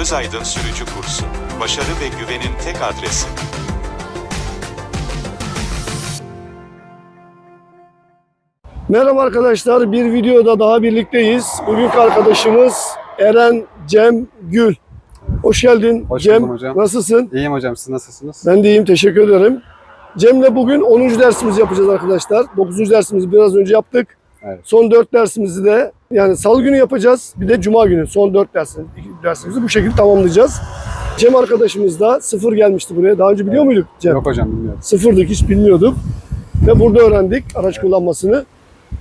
Özaydın Sürücü Kursu. Başarı ve güvenin tek adresi. Merhaba arkadaşlar, bir videoda daha birlikteyiz. Bugünkü arkadaşımız Eren Cem Gül. Hoş geldin Hoş Cem. hocam. Nasılsın? İyiyim hocam siz nasılsınız? Ben de iyiyim, teşekkür ederim. Cem'le bugün 10. dersimizi yapacağız arkadaşlar. 9. dersimizi biraz önce yaptık. Evet. Son 4 dersimizi de yani salı günü yapacağız. Bir de cuma günü son 4 dersimizi, dersimizi bu şekilde tamamlayacağız. Cem arkadaşımız da sıfır gelmişti buraya. Daha önce biliyor muyduk Cem? Yok hocam bilmiyorum. Sıfırdık, hiç bilmiyorduk. Ve burada öğrendik araç kullanmasını.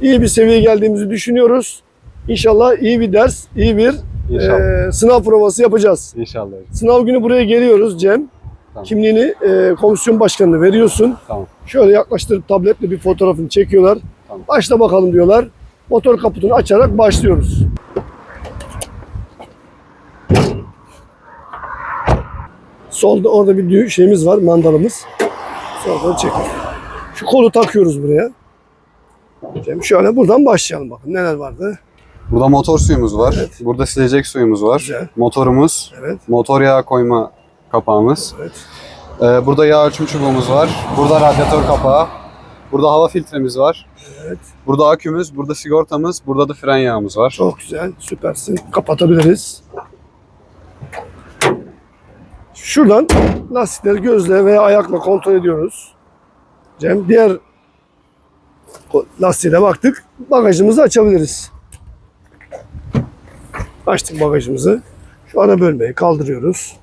İyi bir seviyeye geldiğimizi düşünüyoruz. İnşallah iyi bir ders, iyi bir İnşallah. e, sınav provası yapacağız. İnşallah. Sınav günü buraya geliyoruz Cem. Tamam. Kimliğini e, komisyon başkanına veriyorsun. Tamam. Şöyle yaklaştırıp tabletle bir fotoğrafını çekiyorlar. Başla bakalım diyorlar. Motor kaputunu açarak başlıyoruz. Solda orada bir şeyimiz var, mandalımız. Soldan çek. Şu kolu takıyoruz buraya. Cem şöyle buradan başlayalım bakın neler vardı. Burada motor suyumuz var. Evet. Burada silecek suyumuz var. Güzel. Motorumuz, Evet, motor yağı koyma kapağımız. evet. Ee, burada yağ ölçüm çubuğumuz var. Burada radyatör kapağı. Burada hava filtremiz var. Evet. Burada akümüz, burada sigortamız, burada da fren yağımız var. Çok güzel, süpersin. Kapatabiliriz. Şuradan lastikleri gözle veya ayakla kontrol ediyoruz. Cem, diğer lastiğe de baktık. Bagajımızı açabiliriz. Açtık bagajımızı. Şu ara bölmeyi kaldırıyoruz.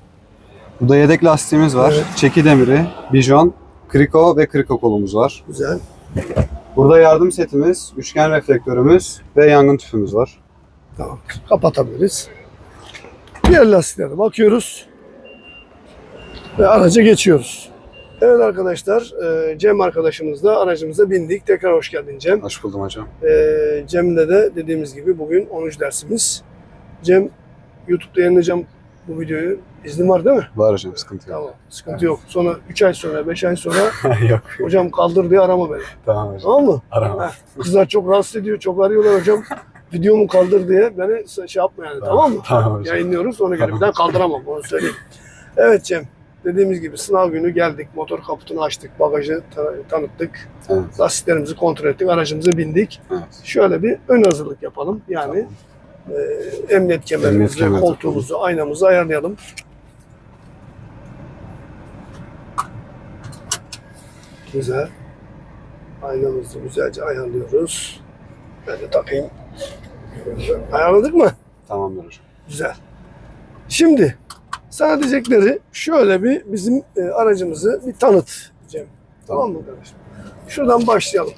Burada yedek lastiğimiz var. Evet. Çeki demiri, bijon, kriko ve kriko kolumuz var. Güzel. Burada yardım setimiz, üçgen reflektörümüz ve yangın tüpümüz var. Tamam. Kapatabiliriz. Diğer lastiklere bakıyoruz. Ve araca geçiyoruz. Evet arkadaşlar, e, Cem arkadaşımızla aracımıza bindik. Tekrar hoş geldin Cem. Hoş buldum hocam. E, Cem'le de dediğimiz gibi bugün 10. dersimiz. Cem, YouTube'da yayınlayacağım bu videoyu. İznin var değil mi? Var hocam sıkıntı yok. Tamam, sıkıntı yok. Sonra 3 ay sonra, 5 ay sonra yok. hocam kaldır diye arama beni. Tamam hocam. Tamam mı? Arama. Heh, Kızlar çok rahatsız ediyor, çok arıyorlar hocam. Videomu kaldır diye beni şey yapma yani tamam mı? Tamam hocam. Yayınlıyoruz ona göre Tamam. bir daha kaldıramam onu söyleyeyim. Evet Cem dediğimiz gibi sınav günü geldik motor kaputunu açtık bagajı ta- tanıttık Evet. lastiklerimizi kontrol ettik aracımıza bindik. evet. Şöyle bir ön hazırlık yapalım yani e, emniyet kemerimizi, kemer koltuğumuzu, aynamızı ayarlayalım. Güzel. Aynamızı güzelce ayarlıyoruz. Ben de takayım. Ayarladık mı? Tamamdır hocam. Güzel. Şimdi sana diyecekleri şöyle bir bizim e, aracımızı bir tanıt Cem. Tamam mı kardeşim? Şuradan başlayalım.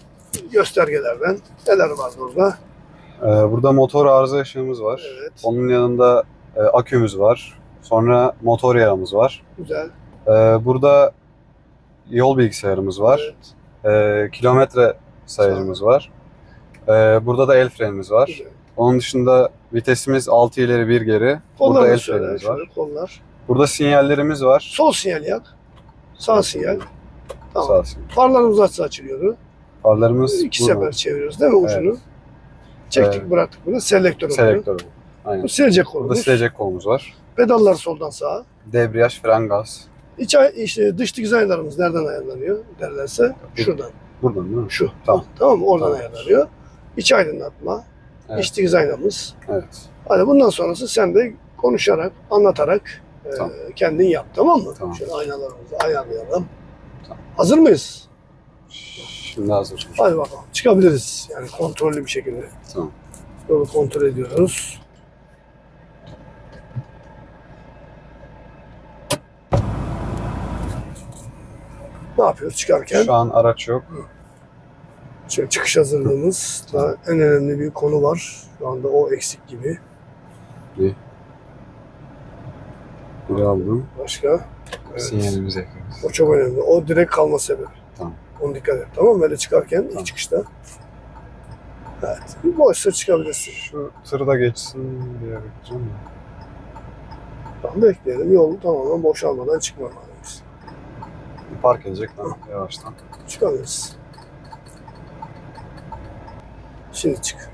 Göstergelerden. Neler var burada? Ee, burada motor arıza ışığımız var. Evet. Onun yanında e, akümüz var. Sonra motor yağımız var. Güzel. Ee, burada yol bilgisayarımız var. Evet. Ee, kilometre sayacımız var. Ee, burada da el frenimiz var. Güzel. Onun dışında vitesimiz 6 ileri 1 geri. burada Kolları el frenimiz var. kollar. Burada sinyallerimiz var. Sol sinyal yak. Sağ sinyal. Tamam. Sağ olsun. Farlarımız açsa açılıyordu. Farlarımız İki burada. sefer çeviriyoruz değil mi ucunu? Evet. Çektik Evet. bıraktık bunu. Selektör oluyor. Selektör bu. Aynen. Bu silecek Burada kolumuz. silecek kolumuz var. Pedallar soldan sağa. Debriyaj, fren, gaz. İç, işte dış dizaynlarımız nereden ayarlanıyor derlerse şuradan. Buradan değil mi? Şu. Tamam. Tamam mı? Oradan Tamam. ayarlanıyor. İç aydınlatma, Evet. iç dizaynımız. Evet. Hani bundan sonrası sen de konuşarak, anlatarak e, Tamam. kendin yap. Tamam mı? Tamam. Şöyle aynalarımızı ayarlayalım. Tamam. Hazır mıyız? Şimdi hazır. Hadi bakalım. Çıkabiliriz. Yani kontrollü bir şekilde. Tamam. Yolu kontrol ediyoruz. Ne yapıyoruz çıkarken? Şu an araç yok. Şöyle çıkış hazırlığımız da en önemli bir konu var. Şu anda o eksik gibi. Biri aldım. Başka? Evet. Sinyalimizi yapıyoruz. O çok önemli. O direkt kalma sebebi. Tamam. Onu dikkat et. Tamam mı? Böyle çıkarken Tamam. ilk çıkışta. Evet. Bir boşsa çıkabilirsin. Şu tırı da geçsin diye bekleyeceğim. Tamam bekleyelim. Yol tamamen boşalmadan çıkmamalıyız. Park edecek lan yavaştan. Çıkabiliriz. Şimdi çık.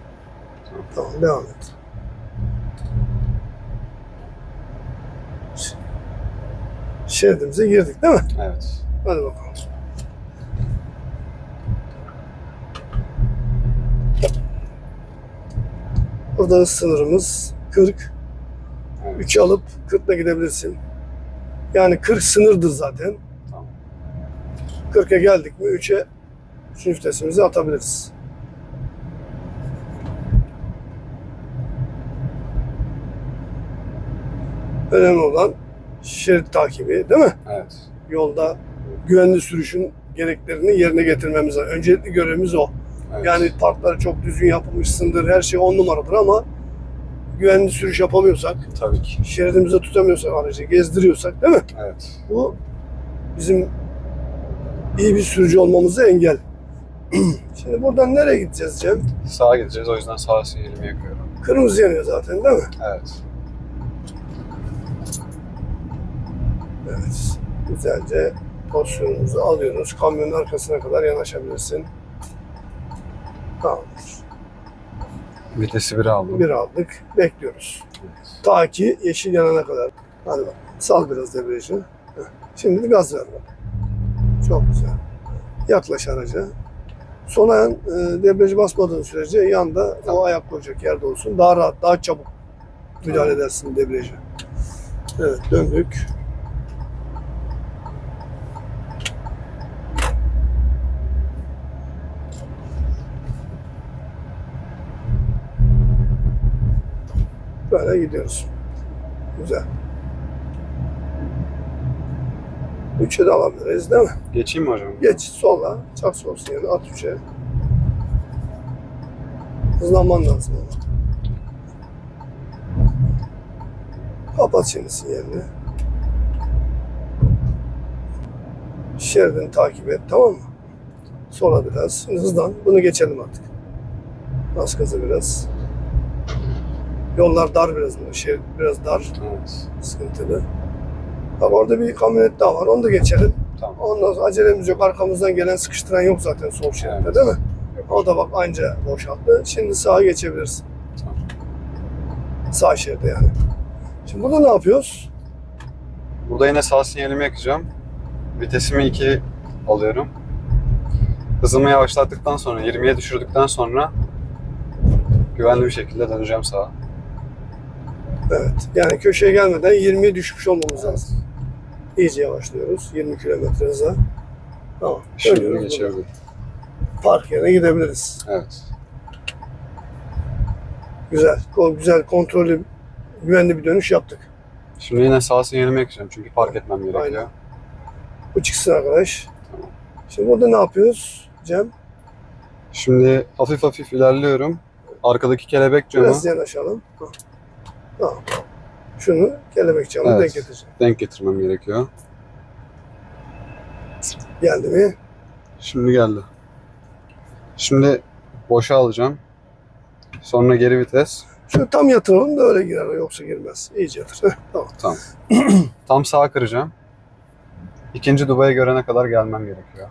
Tamam. Tamam devam et. Şeridimize girdik değil mi? Evet. Hadi bakalım. Burada sınırımız 40. Evet. 3'ü alıp 40'la gidebilirsin. Yani 40 sınırdır zaten. Tamam. 40'a geldik mi 3'e 3. vitesimizi atabiliriz. Önemli olan şerit takibi değil mi? Evet. Yolda güvenli sürüşün gereklerini yerine getirmemiz lazım. Öncelikli görevimiz o. evet. Yani parkları çok düzgün yapılmışsındır, her şey on numaradır ama güvenli sürüş yapamıyorsak, Tabii ki. şeridimize tutamıyorsak aracı, gezdiriyorsak değil mi? Evet. Bu bizim iyi bir sürücü olmamıza engel. Şimdi buradan nereye gideceğiz Cem? Sağa gideceğiz o yüzden sağ sinyalimi yakıyorum. Kırmızı yanıyor zaten değil mi? Evet. Evet. Güzelce pozisyonumuzu alıyoruz. Kamyonun arkasına kadar yanaşabilirsin. Tamamdır. Vitesi bir aldım. Bir aldık. Bekliyoruz. Ta ki yeşil yanana kadar. Hadi bak. Sal biraz debriyajı. Şimdi gaz ver bak. Çok güzel. Yaklaş araca. Son ayağın e, debriyajı basmadığın sürece yanda o ayak koyacak yerde olsun. Daha rahat, daha çabuk müdahale edersin debriyaja. Evet döndük. Böyle gidiyoruz. Güzel. Üçe de alabiliriz değil mi? Geçeyim mi hocam? Geç sola, çak sol sinyali, at üçe. Hızlanman lazım ama. Kapat şimdi sinyalini. Şeridini takip et, tamam mı? Sola biraz, Şimdi hızlan. Bunu geçelim artık. Bas gaza biraz. Yollar dar biraz bu, şerit biraz dar, Evet. sıkıntılı. Bak orada bir kamyonet daha var, onu da geçelim. Tamam. Ondan sonra acelemiz yok. Arkamızdan gelen sıkıştıran yok zaten sol şeritte Evet. değil mi? O da bak anca boşalttı. Şimdi sağa geçebilirsin. Tamam. Sağ şeride yani. Şimdi burada ne yapıyoruz? Burada yine sağ sinyalimi yakacağım. Vitesimi 2 alıyorum. Hızımı yavaşlattıktan sonra, 20'ye düşürdükten sonra güvenli bir şekilde döneceğim sağa. Evet. Yani köşeye gelmeden 20'ye düşmüş olmamız lazım. İyice yavaşlıyoruz. 20 kilometre hıza. Tamam. Şimdi. Park yerine gidebiliriz. Evet. Güzel. Güzel kontrollü, güvenli bir dönüş yaptık. Şimdi yine sağ sinyalimi yakacağım çünkü park etmem gerekiyor. Aynen. Bu çıksın arkadaş. Tamam. Şimdi burada ne yapıyoruz Cem? Şimdi hafif hafif ilerliyorum. Arkadaki kelebek camı Biraz yanaşalım. Tamam. Şunu kelebek camına Evet. denk getireceğim. denk getirmem gerekiyor. Geldi mi? Şimdi geldi. Şimdi boşa alacağım. Sonra geri vites. Şöyle tam yatıralım da öyle girer. Yoksa girmez. İyice yatır. Heh, tamam. Tam sağa kıracağım. İkinci Dubai'ye görene kadar gelmem gerekiyor.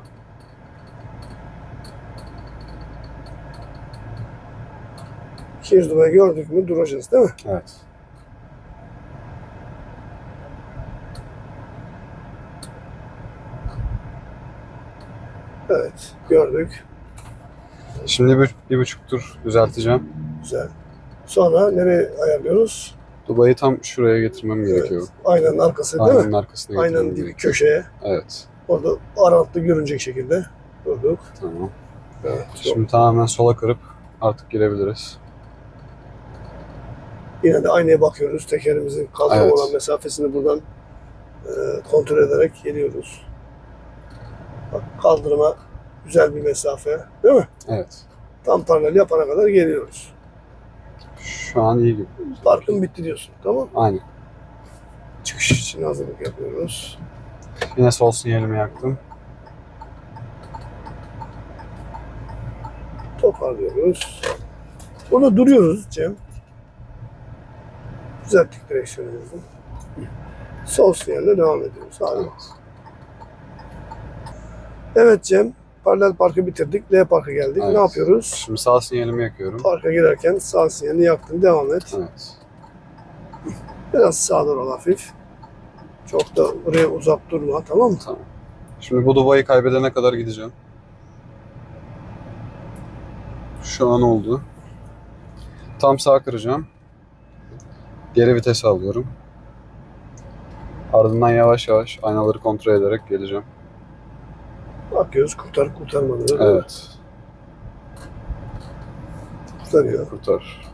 İkinci dubayı gördük mü duracağız değil mi? Evet. Evet. Gördük. Şimdi bir, bir buçuk tur düzelteceğim. Güzel. Sonra nereye ayarlıyoruz? Dubai'yi tam şuraya getirmem gerekiyor. Aynanın arkası değil Aynanın mi? arkasına getirmem Aynanın dibi gerekiyor. köşeye. Evet. Orada aralıklı görünecek şekilde durduk. Tamam. Evet. Şimdi tamamen sola kırıp artık girebiliriz. Yine de aynaya bakıyoruz. Tekerimizin kalkma Evet. olan mesafesini buradan e, kontrol ederek geliyoruz. Bak, kaldırıma güzel bir mesafe. Değil mi? Evet. Tam paralel yapana kadar geliyoruz. Şu an iyi gibi. Parkın bitti diyorsun. Tamam. Aynen. Çıkış için hazırlık yapıyoruz. Yine sol sinyalimi yaktım. Toparlıyoruz. Burada duruyoruz Cem. Düzelttik direksiyonumuzu. Sol sinyalle devam ediyoruz. Hadi. Evet. Evet Cem. Paralel parkı bitirdik. L parka geldik. Evet. Ne yapıyoruz? Şimdi sağ sinyalimi yakıyorum. Parka girerken sağ sinyalini yaktın. Devam et. Evet. Biraz sağa doğru hafif. Çok da buraya uzak durma tamam mı? Tamam. Şimdi bu Dubai'yi kaybedene kadar gideceğim. Şu an oldu. Tam sağ kıracağım. Geri vitesi alıyorum. Ardından yavaş yavaş aynaları kontrol ederek geleceğim. Bakıyoruz kurtar kurtarmadı. Evet. Kurtarıyor. Kurtar.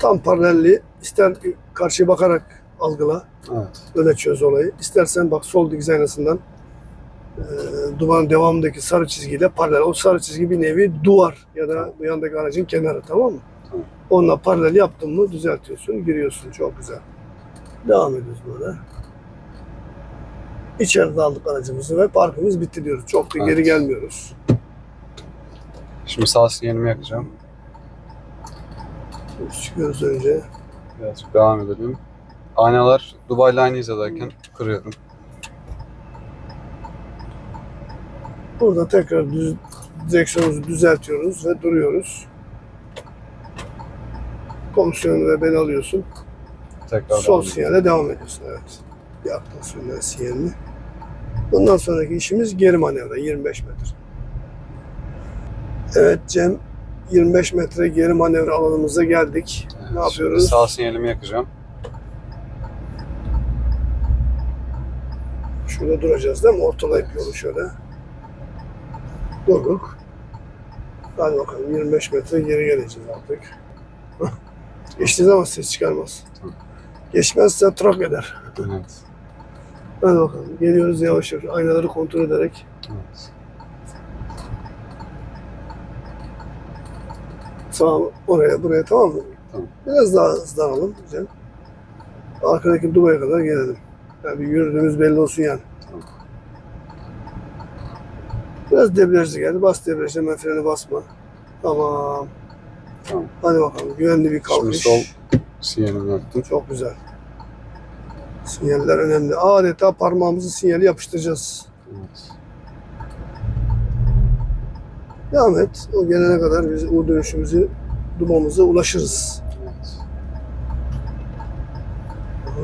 Tam paralelli ister karşıya bakarak algıla. Evet. Öyle çöz olayı. İstersen bak sol dikiz aynasından e, duvarın devamındaki sarı çizgiyle paralel. O sarı çizgi bir nevi duvar ya da bu yandaki aracın kenarı tamam mı? Tamam. Onunla paralel yaptın mı düzeltiyorsun, giriyorsun. Çok güzel. Devam ediyoruz böyle. İçeride aldık aracımızı ve parkımız bitti diyoruz. Çok da geri Evet. gelmiyoruz. Şimdi sağ sinyalimi yakacağım. Çıkıyoruz önce. Birazcık devam edelim. Aynalar Dubai'yle aynı hizadayken kırıyorum. Burada tekrar düz, direksiyonumuzu düzeltiyoruz ve duruyoruz. Komisyonu ve beni alıyorsun. Tekrar Sol sinyale devam ediyorsun. Evet. Yaptın sinyal sinyalini. Bundan sonraki işimiz geri manevra 25 metre. Evet Cem 25 metre geri manevra alanımıza geldik. Evet, Ne yapıyoruz? sağ sinyalimi yakacağım. Şurada duracağız değil mi? Ortalayıp yolu şöyle. Durduk. Hadi bakalım 25 metre geri geleceğiz artık. Geçtiği zaman ses çıkarmaz. Geçmezse trak eder. Evet. Hadi bakalım. Geliyoruz yavaş yavaş. Aynaları kontrol ederek. evet. Sağa oraya buraya tamam mı? Tamam. Biraz daha hızlanalım. Güzel. Arkadaki Dubai'ye kadar gelelim. Yani bir yürüdüğümüz belli olsun yani. Tamam. Biraz debriyajlı geldi. Bas debriyajı hemen freni basma. Tamam. Tamam. Hadi bakalım. Güvenli bir Şimdi kalkış. sol sinyalimi yaktım. Çok güzel. Sinyaller önemli. Adeta parmağımızı sinyali yapıştıracağız. Evet. Devam et. O gelene kadar biz o dönüşümüzü, dumamıza ulaşırız. Evet.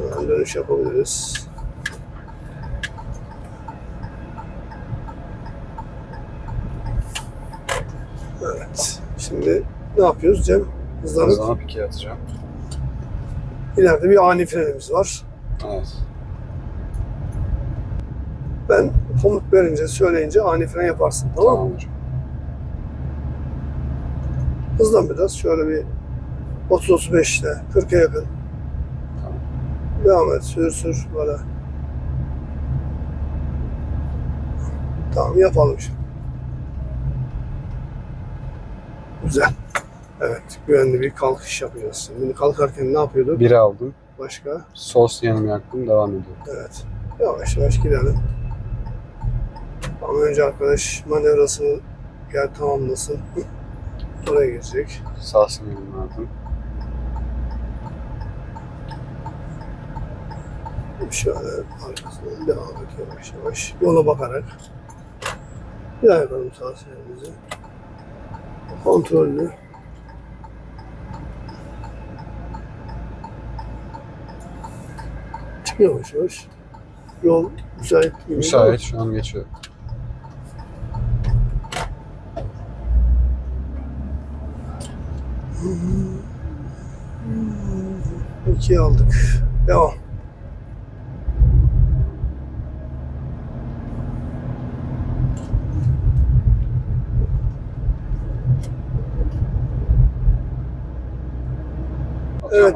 Oradan dönüş yapabiliriz. Evet. Şimdi ne yapıyoruz Cem? Hızlanıp Hızlanıp ikiye atacağım. ileride bir ani frenimiz var. Evet. Ben komut verince, söyleyince ani fren yaparsın. Tamam mı? Tamam hocam. Hızlan biraz. Şöyle bir 30-35 ile 40'a yakın. Tamam. Devam et. Sür sür böyle. Tamam yapalım şimdi. Güzel. Evet. Güvenli bir kalkış yapacağız. Şimdi kalkarken ne yapıyorduk? Biri aldım. Başka? Sol sinyalimi yaktım. Devam ediyorum. Evet. Yavaş yavaş gidelim. Ama önce arkadaş manevrasını gel tamamlasın. Oraya girecek. Sağ sinyalimi aldım. Şöyle arkasından devam et yavaş yavaş. Yola bakarak. Bir daha yapalım sağ sinyalimizi. Kontrollü. Yavaş yavaş. Yol müsait gibi. Müsait. Şu an geçiyor. İkiye aldık. Devam.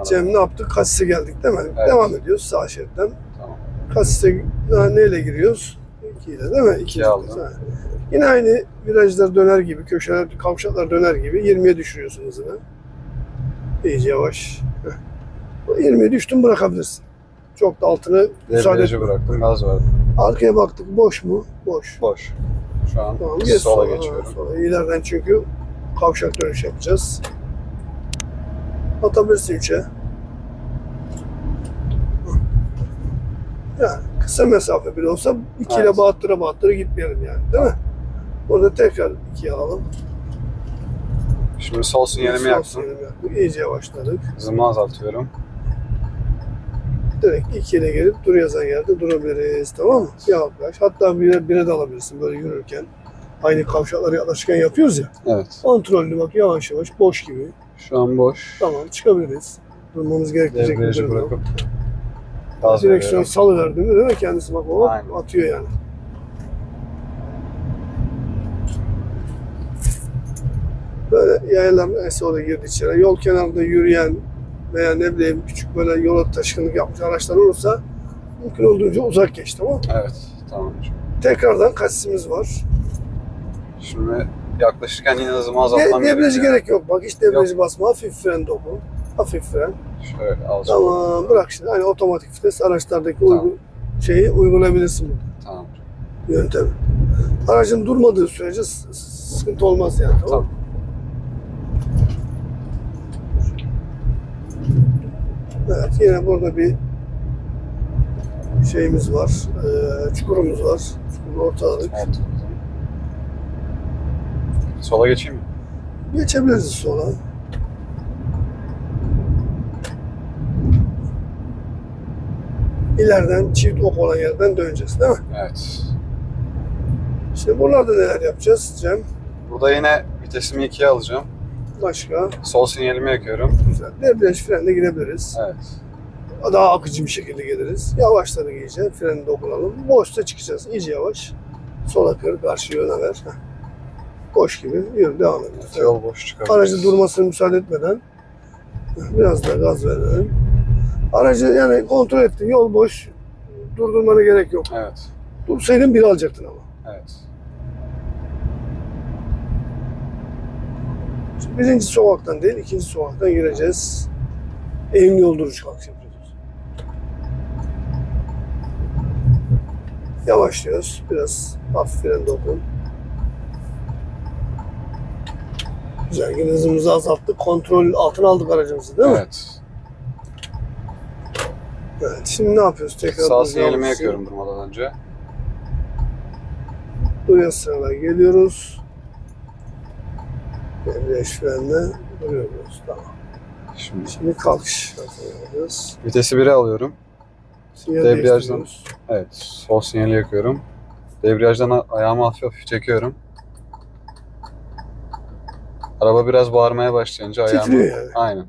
Cem ne yaptık? Kasise geldik değil mi? Evet. Devam ediyoruz sağ şeritten. Tamam. Kasise ne- neyle giriyoruz? İkiyle değil mi? İki aldım. Ha. Yine aynı virajlar döner gibi, köşeler, kavşaklar döner gibi 20'ye düşürüyorsun hızını. İyice yavaş. Heh. O 20'ye düştün bırakabilirsin. Çok da altını müsaade etme. bıraktım. Gaz verdim. Arkaya baktık boş mu? Boş. Boş. Şu an Tamam sola sola, geçiyorum. ha, sola. İleriden çünkü kavşak dönüş yapacağız. Atabilirsin 3'e. Yani kısa mesafe bile olsa 2 ile Evet. bağıttıra bağıttıra gitmeyelim yani değil mi? Burada tekrar 2'ye alalım. Şimdi sol sinyalimi yaktım. İyice yavaşladık. Hızımı azaltıyorum. Direkt ikiyle gelip dur yazan yerde durabiliriz. Tamam mı? Yaklaş. Hatta bire, bire de alabilirsin böyle yürürken. Aynı kavşaklara yaklaşırken yapıyoruz ya. Evet. Kontrollü bak yavaş yavaş boş gibi. Şu an boş. Tamam çıkabiliriz. Durmamız gerekecek Debriyajı durum yok. Gaz Direksiyon veriyorum. salıverdi mi değil mi? Kendisi bak o Aynen. atıyor yani. Böyle yayalar oraya girdi içeri. Yol kenarında yürüyen veya ne bileyim küçük böyle yola taşkınlık yapmış araçlar olursa mümkün olduğunca uzak geç tamam mı? Evet. Tamam hocam. Tekrardan kaçışımız var. Şimdi yaklaşırken yine hızımı azaltmam debriyajı gerekiyor. gerek yok. Bak hiç debriyajı basma. Hafif fren doku. Hafif fren. Şöyle. Tamam bırak şimdi. Hani otomatik vites araçlardaki Tamam. uygu, şeyi uygulayabilirsin burada. Tamam. yöntemi. Aracın durmadığı sürece sıkıntı olmaz yani. Tamam. mı? Evet yine burada bir şeyimiz var. Ee, çukurumuz var. Çukuru ortaladık. Evet. Sola geçeyim mi? Geçebiliriz sola. İleriden çift ok olan yerden döneceğiz değil mi? Evet. Şimdi buralarda neler yapacağız Cem? Burada yine vitesimi ikiye alacağım. Başka? Sol sinyalimi yakıyorum. Güzel. Debriyaj frenle gidebiliriz. Evet. daha akıcı bir şekilde geliriz. Yavaşladık iyice. Freni dokunalım. Boşta çıkacağız. İyice yavaş. Sola kır, karşı yöne ver. Heh. Boş gibi. Yürü devam ediyoruz. Yol boş çıkabiliriz. Aracı durmasını müsaade etmeden biraz da gaz verelim. Aracı yani kontrol ettin. Yol boş. Durdurmana gerek yok. Evet. Dursaydın biri alacaktın ama. Evet. Şimdi birinci sokaktan değil, ikinci sokaktan gireceğiz. Eğimli yol duruş kalkış yapıyoruz. Yavaşlıyoruz. Biraz hafif fren dokun. Güzel. Yine hızımızı azalttık. Kontrol altına aldık aracımızı değil mi? Evet. Evet. Şimdi ne yapıyoruz? Tekrar Sağ sinyalimi yakıyorum durmadan önce. Buraya sırada geliyoruz. Debriyaj frenle duruyoruz. Tamam. Şimdi Şimdi kalkış yapıyoruz. vitesi 1'e alıyorum. Sinyal Debriyajdan. Evet. Sol sinyali yakıyorum. Debriyajdan ayağımı hafif hafif çekiyorum. Araba biraz bağırmaya başlayınca ayağımı... Titriyor yani. Aynen.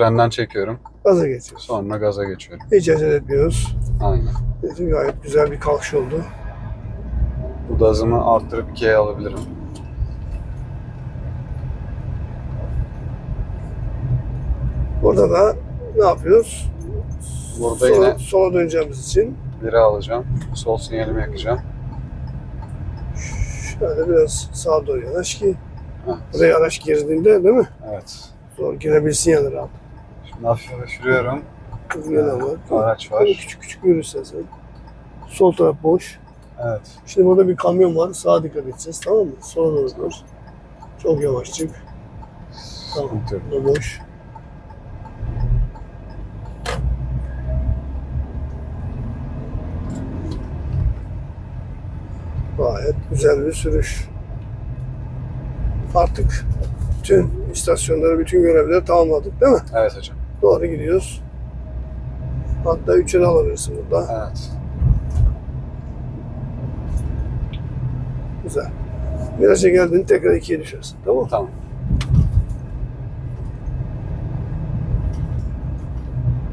Frenden çekiyorum. Gaza geçiyoruz. Sonra gaza geçiyorum. Hiç acele etmiyoruz. Aynen. Dedi, Gayet güzel bir kalkış oldu. Burada hızımı arttırıp ikiye alabilirim. Burada da ne yapıyoruz? Burada sola, yine- sola döneceğimiz için 1'e alacağım. Sol sinyalimi yakacağım. şöyle biraz sağa doğru yanaş ki Evet. buraya araç girdiğinde değil mi? Evet. Zor girebilsin yani rahat. Hafif yürüyorum. Yine var. Araç Böyle var. küçük küçük yürürsen sen. Sol taraf boş. Evet. Şimdi burada bir kamyon var. Sağa dikkat edeceğiz tamam mı? Sola doğru dur. Çok yavaş çık. Tamam. Bu boş. Gayet güzel bir sürüş. Artık bütün istasyonları, bütün görevleri tamamladık değil mi? Evet hocam. Doğru gidiyoruz. Hatta üçe de alabilirsin burada. Evet. Güzel. Viraja geldin tekrar ikiye düşersin. Tamam? Tamam.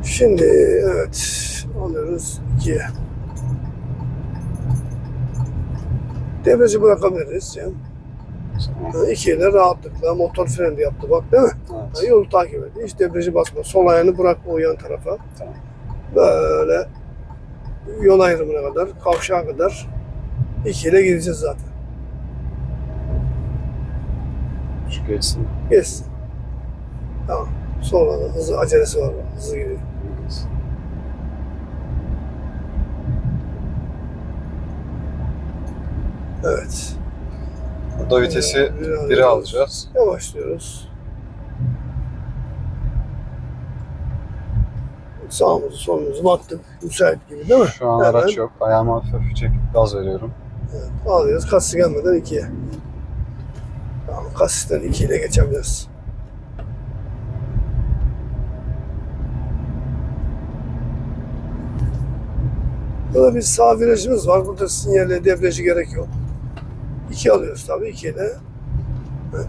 Şimdi evet alıyoruz ikiye. Debriyajı bırakabiliriz. Yani. Tamam. İkiye de rahatlıkla motor freni de yaptı bak değil mi? Evet. Yolu takip ediyor. Hiç debriyajı basma. Sol ayağını bırak o yan tarafa. Tamam. Böyle yol ayrımına kadar, kavşağa kadar ikiyle gideceğiz zaten. Şu geçsin. Geçsin. Tamam. Sonra da hızlı acelesi var. Hızlı gidiyor. Evet. Burada vitesi Biraz 1'e alacağız. Yavaşlıyoruz. Sağımızı solumuzu baktık. Müsait gibi değil mi? Şu an Hemen, araç yok. Ayağımı hafif hafif çekip gaz veriyorum. Evet, alıyoruz. Kassı gelmeden ikiye. Tamam. Kassisten ikiyle geçebiliriz. Burada bir sağ virajımız var. Burada sinyalle debriyajı gerek yok. İki alıyoruz tabii ikiyle.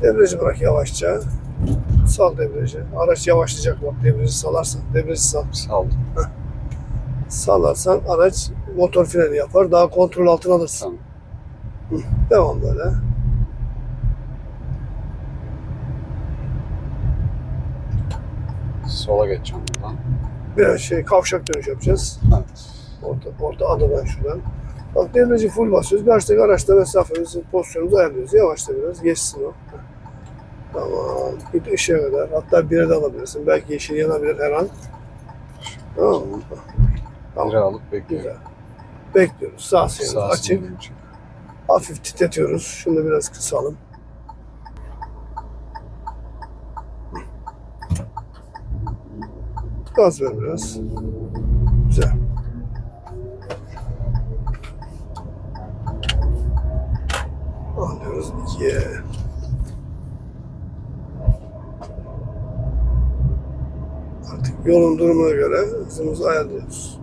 Debriyajı bırak yavaşça. Sal debriyajı. Araç yavaşlayacak bak debriyajı salarsan. Debriyajı sal. Saldım. Salarsan araç motor freni yapar. Daha kontrol altına alırsın. Tamam. Devam böyle. Sola geçeceğim buradan. Biraz şey kavşak dönüş yapacağız. Evet. Orta, orta adadan şuradan. Bak debriyajı full basıyoruz. Karşıdaki araçta mesafemizi, pozisyonumuzu ayarlıyoruz. Yavaşla biraz geçsin o. Tamam. Git ışığa kadar. Hatta bire de alabilirsin. Belki yeşil yanabilir her an. Tamam mı? Tamam. Biri alıp bekliyorum. Güzel. Bekliyoruz. Sağ sinyal açık. Hafif titretiyoruz. Şunu da biraz kısalım. Gaz ver biraz. Güzel. Alıyoruz ikiye. Artık yolun durumuna göre hızımızı ayarlıyoruz.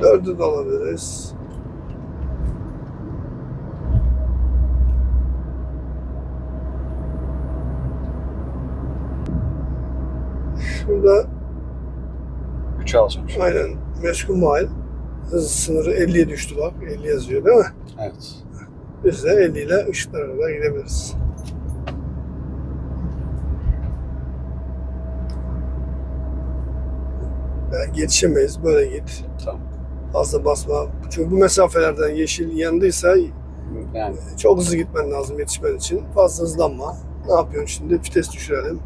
Dördü de alabiliriz. Şurada Üçe alacağım şimdi. aynen meşgul mail. Hız sınırı 50'ye düştü bak. 50 yazıyor değil mi? Evet. Biz de 50 ile ışıklara kadar gidebiliriz. Yani yetişemeyiz. Böyle git. Tamam. Fazla basma. Çünkü bu mesafelerden yeşil yandıysa Yani çok hızlı gitmen lazım yetişmen için. Fazla hızlanma. Ne yapıyorsun şimdi? Vites düşürelim.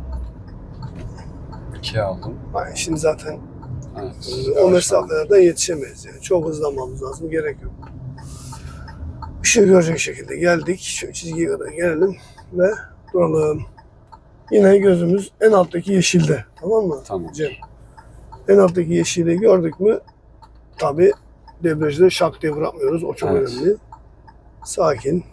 ikiye aldım. Yani şimdi zaten Evet. o mesafelerden yetişemeyiz. Yani. Çok hızlanmamız lazım. Gerek yok. Işığı görecek şekilde geldik. Şu çizgiye kadar gelelim ve duralım. Yine gözümüz en alttaki yeşilde. Tamam mı? Tamam. Cem. En alttaki yeşili gördük mü tabi debriyajı da şak diye bırakmıyoruz. O çok Evet. önemli. Sakin.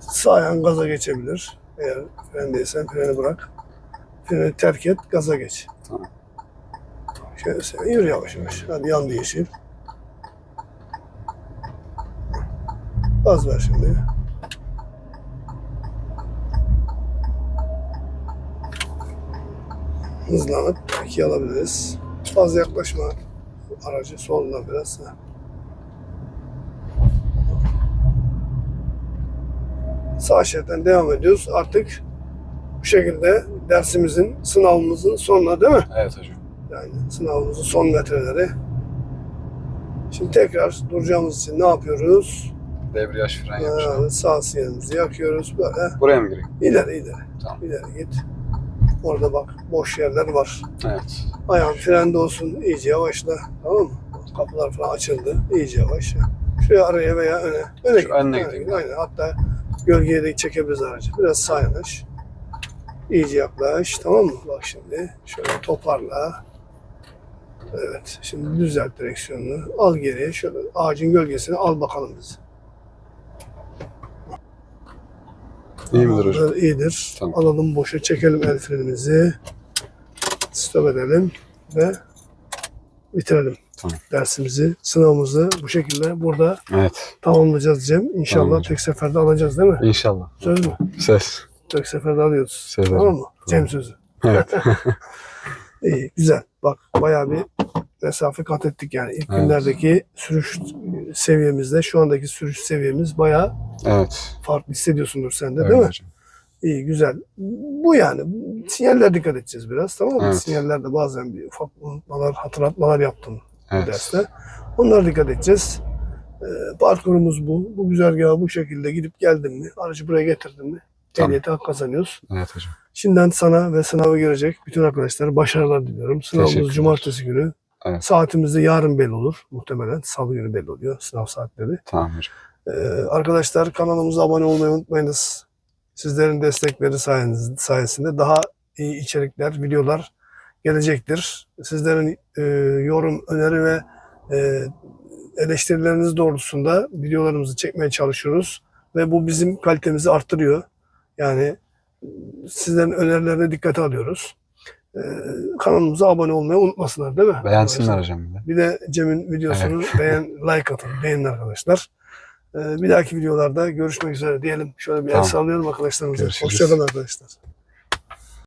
Sağ ayağın gaza geçebilir. Eğer frendeysen freni bırak. Freni terk et, gaza geç. Tamam. Şöyle sen yürü yavaş yavaş. Hadi yandı yeşil. Gaz ver şimdi. Hızlanıp ikiye alabiliriz. Fazla yaklaşma aracı soldan biraz. Ha. Sağ şeritten devam ediyoruz. Artık bu şekilde dersimizin, sınavımızın sonuna değil mi? Evet hocam. Yani sınavımızın son metreleri. Şimdi tekrar duracağımız için ne yapıyoruz? Debriyaj fren yapacağım. Ee, sağ sinyalimizi yakıyoruz böyle. Buraya mı gireyim? İleri ileri. Tamam. İleri git. Orada bak boş yerler var. Evet. Ayağın frende olsun. iyice yavaşla. Tamam mı? Kapılar falan açıldı. İyice yavaş. Şuraya araya veya öne. Öne Şu git. önüne gideyim. Aynen. Hatta gölgeye de çekebiliriz aracı. Biraz sağ yanaş. İyice yaklaş. Tamam mı? Bak şimdi. Şöyle toparla. Evet. Şimdi düzelt direksiyonunu. Al geriye. Şöyle ağacın gölgesini al bakalım biz. İyi midir hocam? İyidir. Tamam. Alalım boşa çekelim el frenimizi. Stop edelim ve bitirelim Tamam. dersimizi, sınavımızı bu şekilde burada Evet. tamamlayacağız Cem. İnşallah Tamam tek seferde alacağız değil mi? İnşallah. Söz mü? Ses. Tek seferde alıyoruz. Söz Tamam mı? Cem sözü. Evet. İyi, güzel. Bak bayağı bir mesafe kat ettik yani. İlk Evet. günlerdeki sürüş seviyemizde şu andaki sürüş seviyemiz bayağı evet. farklı hissediyorsundur sen de Öyle değil mi? hocam. İyi güzel. Bu yani. Sinyaller dikkat edeceğiz biraz tamam mı? Evet. Sinyallerde bazen bir ufak unutmalar, hatırlatmalar yaptım bu Evet. derste. Onlara dikkat edeceğiz. Ee, parkurumuz bu. Bu güzergaha bu şekilde gidip geldin mi, aracı buraya getirdin mi, Tamam. ehliyeti hak kazanıyoruz. Evet hocam. Şimdiden sana ve sınava girecek bütün arkadaşlara başarılar diliyorum. Sınavımız cumartesi günü. Evet. Saatimiz de yarın belli olur. Muhtemelen salı günü belli oluyor sınav saatleri. Tamam. Ee, arkadaşlar kanalımıza abone olmayı unutmayınız. Sizlerin destekleri sayeniz- sayesinde daha iyi içerikler, videolar gelecektir. Sizlerin e, yorum, öneri ve e, eleştirileriniz doğrultusunda videolarımızı çekmeye çalışıyoruz. Ve bu bizim kalitemizi arttırıyor. Yani Sizlerin önerilerine dikkate alıyoruz. Ee, kanalımıza abone olmayı unutmasınlar değil mi? Beğensinler Arkadaşlar? hocam bir de. Cem'in videosunu beğen, like atın, beğenin arkadaşlar. Ee, bir dahaki videolarda görüşmek üzere diyelim. Şöyle bir el Tamam. sallayalım arkadaşlarımıza. Hoşçakalın arkadaşlar.